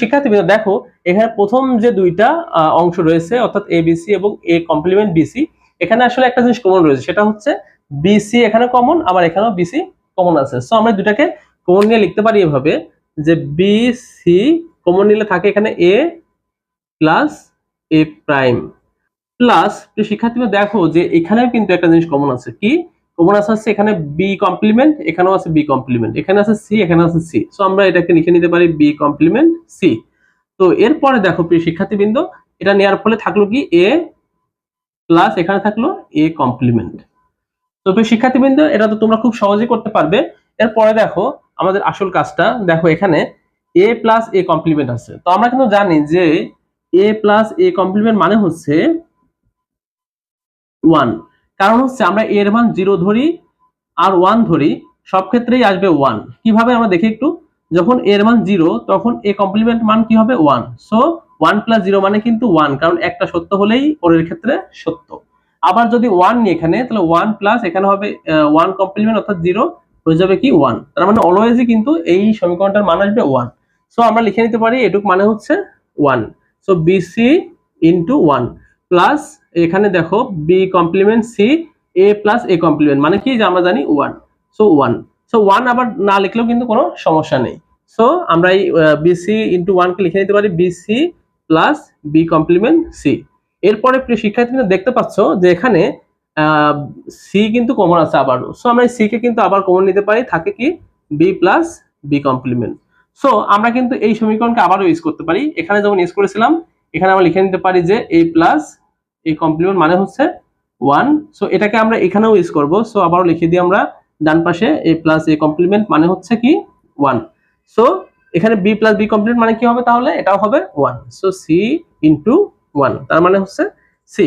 শিক্ষার্থীবৃন্দ দেখো, এখানে প্রথম যে দুইটা অংশ রয়েছে, অর্থাৎ এ বিসি এবং এ কমপ্লিমেন্ট বিসি এখানে আসলে একটা জিনিস কমন রয়েছে, সেটা হচ্ছে বিসি এখানে কমন আবার এখানেও বিসি কমন আছে। সো আমরা দুটাকে কমন নিয়ে লিখতে পারি এভাবে, যে বিসি কমন নিলে থাকে এখানে A plus A prime plus শিক্ষার্থীরা দেখো যে এখানেও কিন্তু একটা জিনিস কমন আছে। কি? কমন হচ্ছে এখানে বি কমপ্লিমেন্ট এখানেও আছে বি কমপ্লিমেন্ট এখানে আছে সি এখানে আছে সি সো আমরা এটাকে লিখে নিতে পারি বি কমপ্লিমেন্ট সি তো এরপরে দেখো প্রিয় শিক্ষার্থীবৃন্দ, এটা নেওয়ার ফলে থাকল কি? এ প্লাস এখানে থাকল এ কমপ্লিমেন্ট তো প্রিয় শিক্ষার্থীবৃন্দ, এটা তো তোমরা খুব সহজেই করতে পারবে। এরপরে দেখো আমাদের আসল কাজটা, দেখো এখানে এ প্লাস এ কমপ্লিমেন্ট আছে। তো আমরা কিন্তু জানি যে এ প্লাস এ কমপ্লিমেন্ট মানে হচ্ছে ওয়ান কারণ হচ্ছে আমরা এর মান জিরো ধরি আর ওয়ান ধরি, সব ক্ষেত্রেই আসবে ওয়ান কীভাবে আমরা দেখি একটু? যখন এর মান জিরো তখন এ কমপ্লিমেন্ট মান কি হবে? One so one plus zero মানে কিন্তু ওয়ান কারণ একটা সত্য হলেই ওরের ক্ষেত্রে সত্য। আবার যদি ওয়ান এখানে, তাহলে ওয়ান প্লাস এখানে হবে ওয়ান কমপ্লিমেন্ট অর্থাৎ জিরো হয়ে যাবে কি ওয়ান তার মানে অলওয়েজই কিন্তু এই সমীকরণটার মান আসবে ওয়ান সো আমরা লিখে নিতে পারি, এটুক মানে হচ্ছে one so BC into one plus এখানে দেখো B complement C A plus A complement মানে কি যে আমরা জানি one so one so one আবার না লিখলেও কিন্তু কোনো সমস্যা নেই। সো আমরা এই বিসি ইন্টু ওয়ানকে লিখে নিতে পারি BC plus B complement C এরপরে প্রিয় শিক্ষার্থীরা দেখতে পাচ্ছ যে এখানে সি কিন্তু কমন আছে আবারও। সো আমরা সি কে কিন্তু আবার কমন নিতে পারি, থাকে কি B plus B complement so আমরা কিন্তু এই সমীকরণকে আবারও ইউজ করতে পারি। এখানে যেমন ইউজ করেছিলাম, এখানে আমরা লিখে নিতে পারি যে এ প্লাস এ কমপ্লিমেন্ট মানে হচ্ছে ওয়ান সো এটাকে আমরা এখানেও ইউজ করব। সো আবারও লিখে দিই আমরা ডান পাশে এ প্লাস এ কমপ্লিমেন্ট মানে হচ্ছে কি? ওয়ান সো এখানে বি প্লাস বি কমপ্লিমেন্ট মানে কি হবে তাহলে? এটাও হবে one so C into one তার মানে হচ্ছে সি